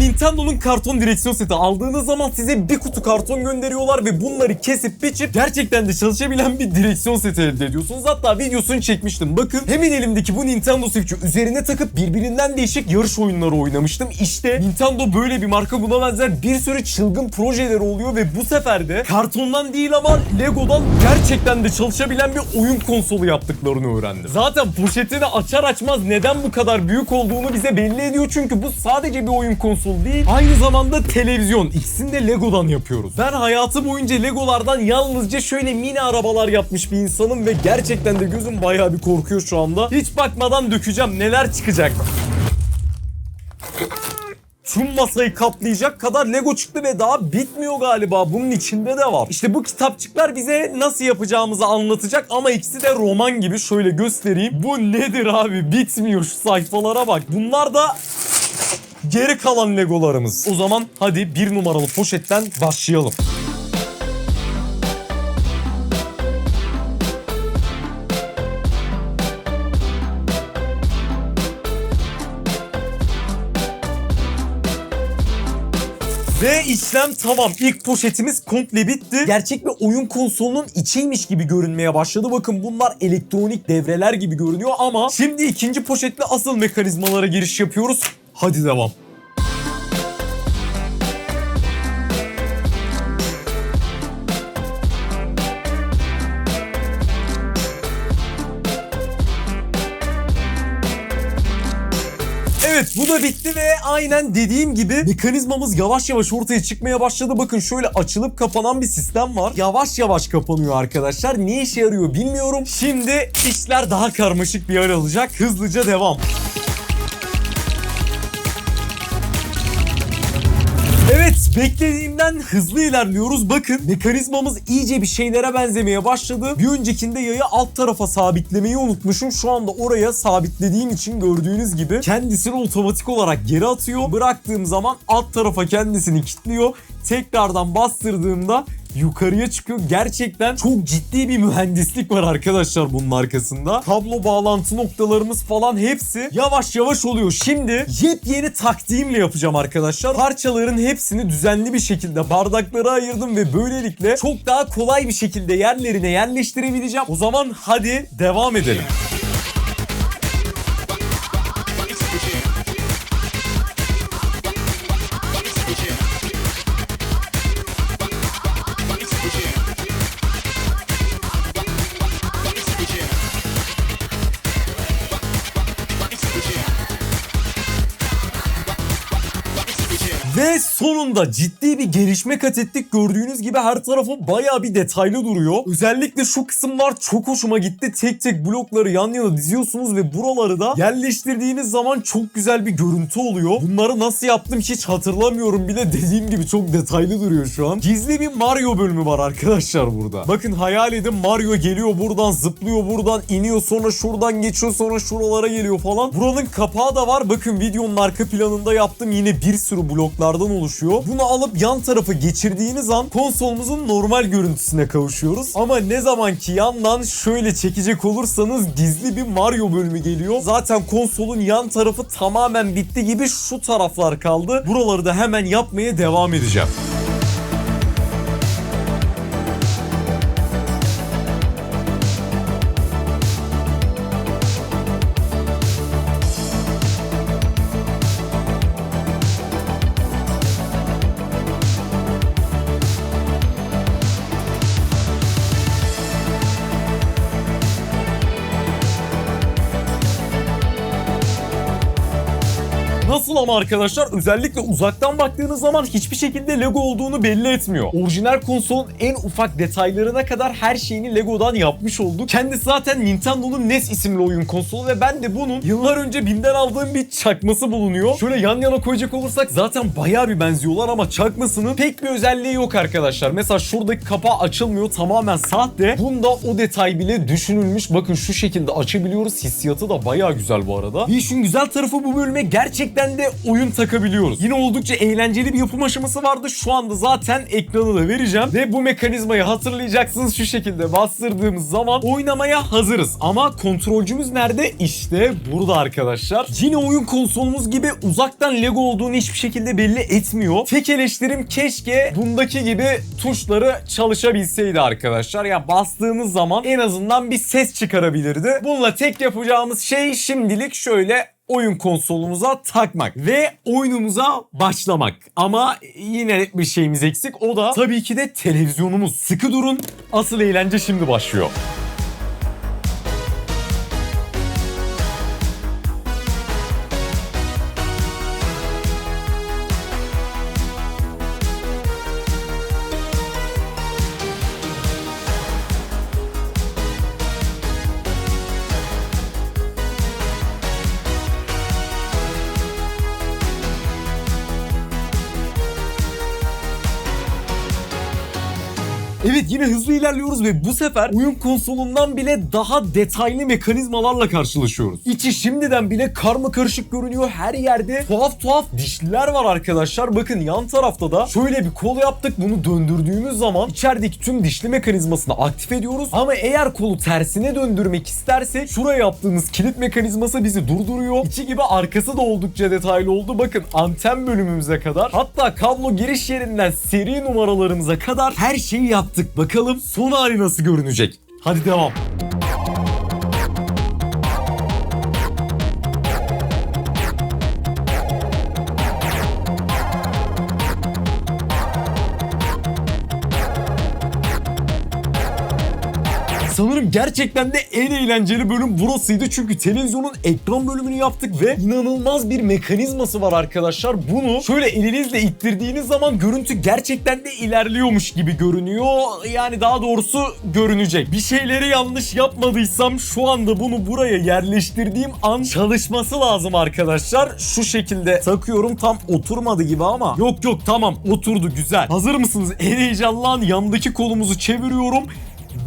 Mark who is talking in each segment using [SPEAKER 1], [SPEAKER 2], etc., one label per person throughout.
[SPEAKER 1] Nintendo'nun karton direksiyon seti. Aldığınız zaman size bir kutu karton gönderiyorlar ve bunları kesip biçip gerçekten de çalışabilen bir direksiyon seti elde ediyorsunuz. Hatta videosunu çekmiştim. Bakın hemen elimdeki bu Nintendo Switch'i üzerine takıp birbirinden değişik yarış oyunları oynamıştım. İşte Nintendo böyle bir marka buna benzer bir sürü çılgın projeleri oluyor ve bu sefer de kartondan değil ama Lego'dan gerçekten de çalışabilen bir oyun konsolu yaptıklarını öğrendim. Zaten poşetini açar açmaz neden bu kadar büyük olduğunu bize belli ediyor çünkü bu sadece bir oyun konsolu değil. Aynı zamanda televizyon. İkisini de Lego'dan yapıyoruz. Ben hayatı boyunca Legolardan yalnızca şöyle mini arabalar yapmış bir insanım ve gerçekten de gözüm bayağı bir korkuyor şu anda. Hiç bakmadan dökeceğim neler çıkacak. Tüm masayı kaplayacak kadar Lego çıktı ve daha bitmiyor galiba. Bunun içinde de var. İşte bu kitapçıklar bize nasıl yapacağımızı anlatacak ama ikisi de roman gibi. Şöyle göstereyim. Bu nedir abi? Bitmiyor şu sayfalara bak. Bunlar da geri kalan Legolarımız. O zaman hadi bir numaralı poşetten başlayalım. Ve işlem tamam. İlk poşetimiz komple bitti. Gerçek bir oyun konsolunun içiymiş gibi görünmeye başladı. Bakın bunlar elektronik devreler gibi görünüyor ama şimdi ikinci poşetle asıl mekanizmalara giriş yapıyoruz. Hadi devam. Evet bu da bitti ve aynen dediğim gibi mekanizmamız yavaş yavaş ortaya çıkmaya başladı. Bakın şöyle açılıp kapanan bir sistem var. Yavaş yavaş kapanıyor arkadaşlar. Ne işe yarıyor bilmiyorum. Şimdi işler daha karmaşık bir yer alacak. Hızlıca devam. Beklediğimden hızlı ilerliyoruz. Bakın mekanizmamız iyice bir şeylere benzemeye başladı. Bir öncekinde yayı alt tarafa sabitlemeyi unutmuşum. Şu anda oraya sabitlediğim için gördüğünüz gibi kendisini otomatik olarak geri atıyor. Bıraktığım zaman alt tarafa kendisini kilitliyor. Tekrardan bastırdığımda yukarıya çıkıyor. Gerçekten çok ciddi bir mühendislik var arkadaşlar bunun arkasında. Kablo bağlantı noktalarımız falan hepsi yavaş yavaş oluyor. Şimdi yepyeni taktiğimle yapacağım arkadaşlar. Parçaların hepsini düzenli bir şekilde bardaklara ayırdım ve böylelikle çok daha kolay bir şekilde yerlerine yerleştirebileceğim. O zaman hadi devam edelim. Ve sonunda ciddi bir gelişme kat ettik. Gördüğünüz gibi her tarafı bayağı bir detaylı duruyor. Özellikle şu kısımlar çok hoşuma gitti. Tek tek blokları yan yana diziyorsunuz ve buraları da yerleştirdiğiniz zaman çok güzel bir görüntü oluyor. Bunları nasıl yaptım hiç hatırlamıyorum bile. Dediğim gibi çok detaylı duruyor şu an. Gizli bir Mario bölümü var arkadaşlar burada. Bakın hayal edin Mario geliyor buradan zıplıyor buradan iniyor sonra şuradan geçiyor sonra şuralara geliyor falan. Buranın kapağı da var. Bakın videonun arka planında yaptım yine bir sürü bloklardan oluşuyor. Bunu alıp yan tarafa geçirdiğiniz an konsolumuzun normal görüntüsüne kavuşuyoruz. Ama ne zaman ki yandan şöyle çekecek olursanız gizli bir Mario bölümü geliyor. Zaten konsolun yan tarafı tamamen bitti gibi şu taraflar kaldı. Buraları da hemen yapmaya devam edeceğim. Nasıl ama arkadaşlar özellikle uzaktan baktığınız zaman hiçbir şekilde Lego olduğunu belli etmiyor. Orijinal konsolun en ufak detaylarına kadar her şeyini Lego'dan yapmış olduk. Kendisi zaten Nintendo'nun NES isimli oyun konsolu ve ben de bunun yıllar önce BİM'den aldığım bir çakması bulunuyor. Şöyle yan yana koyacak olursak zaten bayağı bir benziyorlar ama çakmasının pek bir özelliği yok arkadaşlar. Mesela şuradaki kapağı açılmıyor tamamen sahte. Bunda o detay bile düşünülmüş. Bakın şu şekilde açabiliyoruz. Hissiyatı da bayağı güzel bu arada. Bir işin güzel tarafı bu bölüme gerçekten de oyun takabiliyoruz. Yine oldukça eğlenceli bir yapım aşaması vardı. Şu anda zaten ekranı da vereceğim. Ve bu mekanizmayı hatırlayacaksınız şu şekilde bastırdığımız zaman oynamaya hazırız. Ama kontrolcümüz nerede? İşte burada arkadaşlar. Yine oyun konsolumuz gibi uzaktan Lego olduğunu hiçbir şekilde belli etmiyor. Tek eleştirim keşke bundaki gibi tuşları çalışabilseydi arkadaşlar. Ya bastığımız zaman en azından bir ses çıkarabilirdi. Bununla tek yapacağımız şey şimdilik şöyle oyun konsolumuza takmak ve oyunumuza başlamak. Ama yine bir şeyimiz eksik. O da tabii ki de televizyonumuz. Sıkı durun. Asıl eğlence şimdi başlıyor. Evet yine hızlı ilerliyoruz ve bu sefer oyun konsolundan bile daha detaylı mekanizmalarla karşılaşıyoruz. İçi şimdiden bile karma karışık görünüyor. Her yerde tuhaf tuhaf dişliler var arkadaşlar. Bakın yan tarafta da şöyle bir kol yaptık. Bunu döndürdüğümüz zaman içerideki tüm dişli mekanizmasını aktif ediyoruz. Ama eğer kolu tersine döndürmek istersek şuraya yaptığımız kilit mekanizması bizi durduruyor. İçi gibi arkası da oldukça detaylı oldu. Bakın anten bölümümüze kadar hatta kablo giriş yerinden seri numaralarımıza kadar her şeyi yaptık. Bakalım son hali nasıl görünecek. Hadi devam. Sanırım gerçekten de en eğlenceli bölüm burasıydı. Çünkü televizyonun ekran bölümünü yaptık ve inanılmaz bir mekanizması var arkadaşlar. Bunu şöyle elinizle ittirdiğiniz zaman görüntü gerçekten de ilerliyormuş gibi görünüyor. Yani daha doğrusu görünecek. Bir şeyleri yanlış yapmadıysam şu anda bunu buraya yerleştirdiğim an çalışması lazım arkadaşlar. Şu şekilde takıyorum tam oturmadı gibi ama yok yok tamam oturdu güzel. Hazır mısınız? En heyecanlı an yandaki kolumuzu çeviriyorum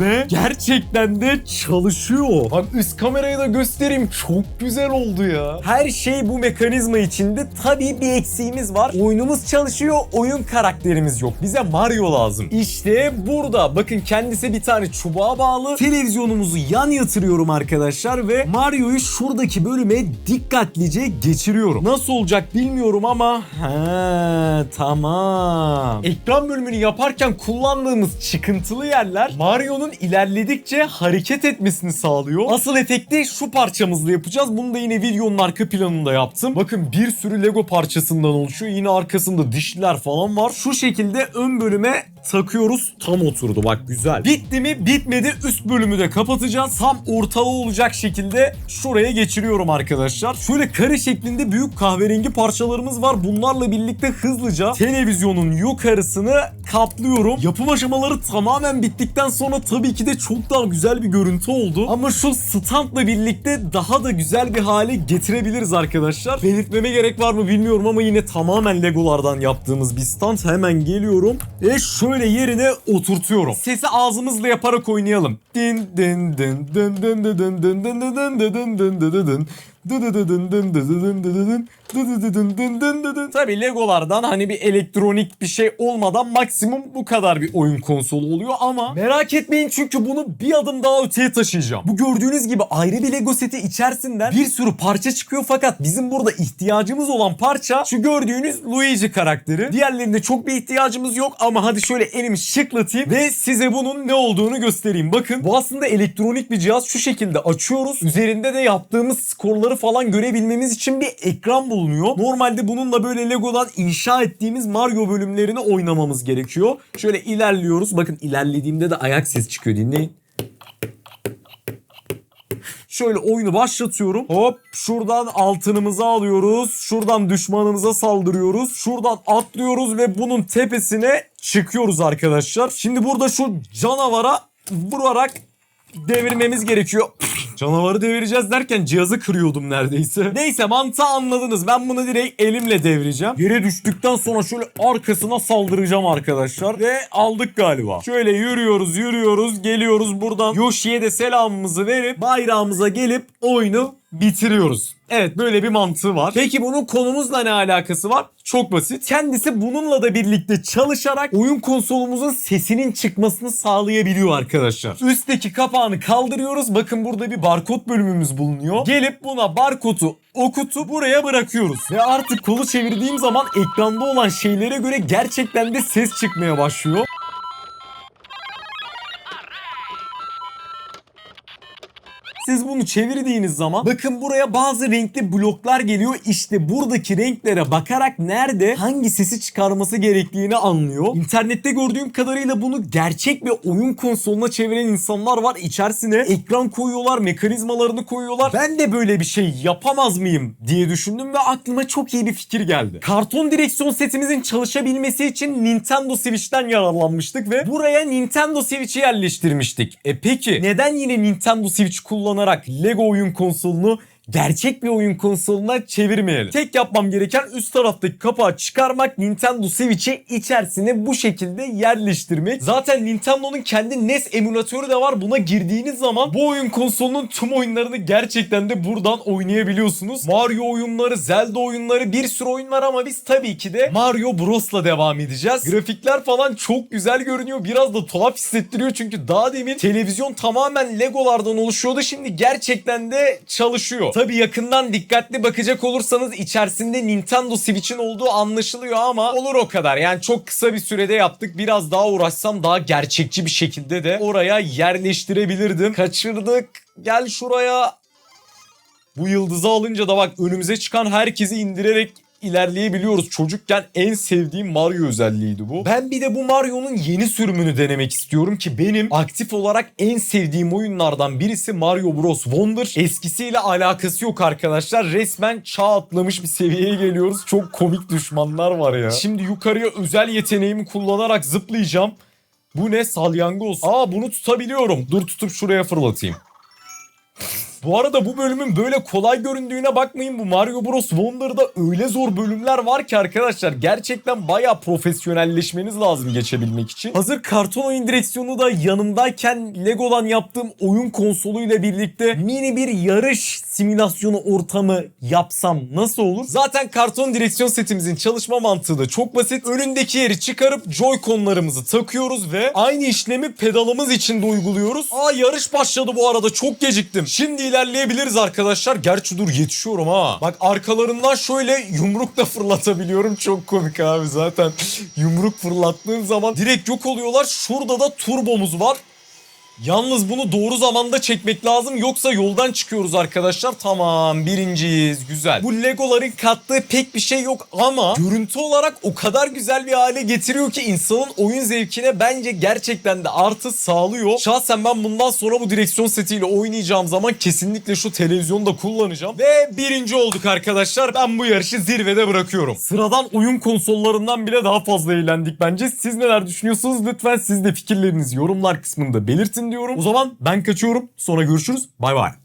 [SPEAKER 1] ve gerçekten de çalışıyor. Bak üst kamerayı da göstereyim. Çok güzel oldu ya. Her şey bu mekanizma içinde. Tabii bir eksiğimiz var. Oyunumuz çalışıyor. Oyun karakterimiz yok. Bize Mario lazım. İşte burada. Bakın kendisi bir tane çubuğa bağlı. Televizyonumuzu yan yatırıyorum arkadaşlar ve Mario'yu şuradaki bölüme dikkatlice geçiriyorum. Nasıl olacak bilmiyorum ama he tamam. Ekran bölümünü yaparken kullandığımız çıkıntılı yerler Mario'nun ilerledikçe hareket etmesini sağlıyor. Asıl efekti şu parçamızla yapacağız. Bunu da yine videonun arka planında yaptım. Bakın bir sürü Lego parçasından oluşuyor. Yine arkasında dişliler falan var. Şu şekilde ön bölüme takıyoruz. Tam oturdu bak güzel. Bitti mi? Bitmedi. Üst bölümü de kapatacağız. Tam ortağı olacak şekilde şuraya geçiriyorum arkadaşlar. Şöyle kare şeklinde büyük kahverengi parçalarımız var. Bunlarla birlikte hızlıca televizyonun yukarısını kaplıyorum. Yapım aşamaları tamamen bittikten sonra tabii ki de çok daha güzel bir görüntü oldu. Ama şu standla birlikte daha da güzel bir hale getirebiliriz arkadaşlar. Belirtmeme gerek var mı bilmiyorum ama yine tamamen legolardan yaptığımız bir stand. Hemen geliyorum ve şöyle yerine oturtuyorum. Sesi ağzımızla yaparak oynayalım. Din din din din din din din din din din din din din din din. Tabii Legolardan hani bir elektronik bir şey olmadan maksimum bu kadar bir oyun konsolu oluyor ama merak etmeyin çünkü bunu bir adım daha öteye taşıyacağım. Bu gördüğünüz gibi ayrı bir Lego seti içerisinden bir sürü parça çıkıyor fakat bizim burada ihtiyacımız olan parça şu gördüğünüz Luigi karakteri. Diğerlerinde çok bir ihtiyacımız yok ama hadi şöyle elimi şıklatayım ve size bunun ne olduğunu göstereyim. Bakın bu aslında elektronik bir cihaz şu şekilde açıyoruz. Üzerinde de yaptığımız skorları falan görebilmemiz için bir ekran bulunuyor. Normalde bununla böyle Lego'dan inşa ettiğimiz Mario bölümlerini oynamamız gerekiyor. Şöyle ilerliyoruz. Bakın ilerlediğimde de ayak sesi çıkıyor dinleyin. Şöyle oyunu başlatıyorum. Hop şuradan altınımızı alıyoruz. Şuradan düşmanımıza saldırıyoruz. Şuradan atlıyoruz ve bunun tepesine çıkıyoruz arkadaşlar. Şimdi burada şu canavara vurarak devirmemiz gerekiyor. Canavarı devireceğiz derken cihazı kırıyordum neredeyse. Neyse mantığı anladınız. Ben bunu direkt elimle devireceğim. Yere düştükten sonra şöyle arkasına saldıracağım arkadaşlar. Ve aldık galiba. Şöyle yürüyoruz yürüyoruz geliyoruz buradan Yoshi'ye de selamımızı verip bayrağımıza gelip oyunu bitiriyoruz. Evet böyle bir mantığı var. Peki bunun konumuzla ne alakası var? Çok basit. Kendisi bununla da birlikte çalışarak oyun konsolumuzun sesinin çıkmasını sağlayabiliyor arkadaşlar. Üstteki kapağını kaldırıyoruz. Bakın burada bir barkod bölümümüz bulunuyor. Gelip buna barkodu okutup buraya bırakıyoruz. Ve artık kolu çevirdiğim zaman ekranda olan şeylere göre gerçekten de ses çıkmaya başlıyor. Siz bunu çevirdiğiniz zaman bakın buraya bazı renkli bloklar geliyor. İşte buradaki renklere bakarak nerede hangi sesi çıkarması gerektiğini anlıyor. İnternette gördüğüm kadarıyla bunu gerçek bir oyun konsoluna çeviren insanlar var. İçerisine ekran koyuyorlar, mekanizmalarını koyuyorlar. Ben de böyle bir şey yapamaz mıyım diye düşündüm ve aklıma çok iyi bir fikir geldi. Karton direksiyon setimizin çalışabilmesi için Nintendo Switch'ten yararlanmıştık ve buraya Nintendo Switch'i yerleştirmiştik. E peki neden yine Nintendo Switch kullanarak Lego oyun konsolunu gerçek bir oyun konsoluna çevirmeyelim. Tek yapmam gereken üst taraftaki kapağı çıkarmak, Nintendo Switch'i içerisine bu şekilde yerleştirmek. Zaten Nintendo'nun kendi NES emülatörü de var. Buna girdiğiniz zaman bu oyun konsolunun tüm oyunlarını gerçekten de buradan oynayabiliyorsunuz. Mario oyunları, Zelda oyunları bir sürü oyun var ama biz tabii ki de Mario Bros'la devam edeceğiz. Grafikler falan çok güzel görünüyor. Biraz da tuhaf hissettiriyor çünkü daha demin televizyon tamamen Legolardan oluşuyordu. Şimdi gerçekten de çalışıyor. Tabii yakından dikkatli bakacak olursanız içerisinde Nintendo Switch'in olduğu anlaşılıyor ama olur o kadar. Yani çok kısa bir sürede yaptık. Biraz daha uğraşsam daha gerçekçi bir şekilde de oraya yerleştirebilirdim. Kaçırdık. Gel şuraya. Bu yıldızı alınca da bak önümüze çıkan herkesi indirerek ilerleyebiliyoruz. Çocukken en sevdiğim Mario özelliğiydi bu. Ben bir de bu Mario'nun yeni sürümünü denemek istiyorum ki benim aktif olarak en sevdiğim oyunlardan birisi Mario Bros. Wonder. Eskisiyle alakası yok arkadaşlar. Resmen çağ atlamış bir seviyeye geliyoruz. Çok komik düşmanlar var ya. Şimdi yukarıya özel yeteneğimi kullanarak zıplayacağım. Bu ne? Salyangoz. Aa bunu tutabiliyorum. Dur tutup şuraya fırlatayım. Bu arada bu bölümün böyle kolay göründüğüne bakmayın. Bu Mario Bros. Wonder'da öyle zor bölümler var ki arkadaşlar. Gerçekten bayağı profesyonelleşmeniz lazım geçebilmek için. Hazır karton oyun direksiyonu da yanımdayken Lego'dan yaptığım oyun konsoluyla birlikte mini bir yarış simülasyonu ortamı yapsam nasıl olur? Zaten karton direksiyon setimizin çalışma mantığı da çok basit. Önündeki yeri çıkarıp Joy-Con'larımızı takıyoruz ve aynı işlemi pedalımız için de uyguluyoruz. Aa yarış başladı bu arada çok geciktim. Şimdi ilerleyebiliriz arkadaşlar. Gerçi dur yetişiyorum ha. Bak arkalarından şöyle yumruk da fırlatabiliyorum. Çok komik abi zaten. yumruk fırlattığın zaman direkt yok oluyorlar. Şurada da turbomuz var. Yalnız bunu doğru zamanda çekmek lazım yoksa yoldan çıkıyoruz arkadaşlar. Tamam birinciyiz güzel. Bu legoların kattığı pek bir şey yok ama görüntü olarak o kadar güzel bir hale getiriyor ki insanın oyun zevkine bence gerçekten de artı sağlıyor. Şahsen ben bundan sonra bu direksiyon setiyle oynayacağım zaman kesinlikle şu televizyonu da kullanacağım. Ve birinci olduk arkadaşlar. Ben bu yarışı zirvede bırakıyorum. Sıradan oyun konsollarından bile daha fazla eğlendik bence. Siz neler düşünüyorsunuz? Lütfen siz de fikirlerinizi yorumlar kısmında belirtin diyorum. O zaman ben kaçıyorum. Sonra görüşürüz. Bay bay.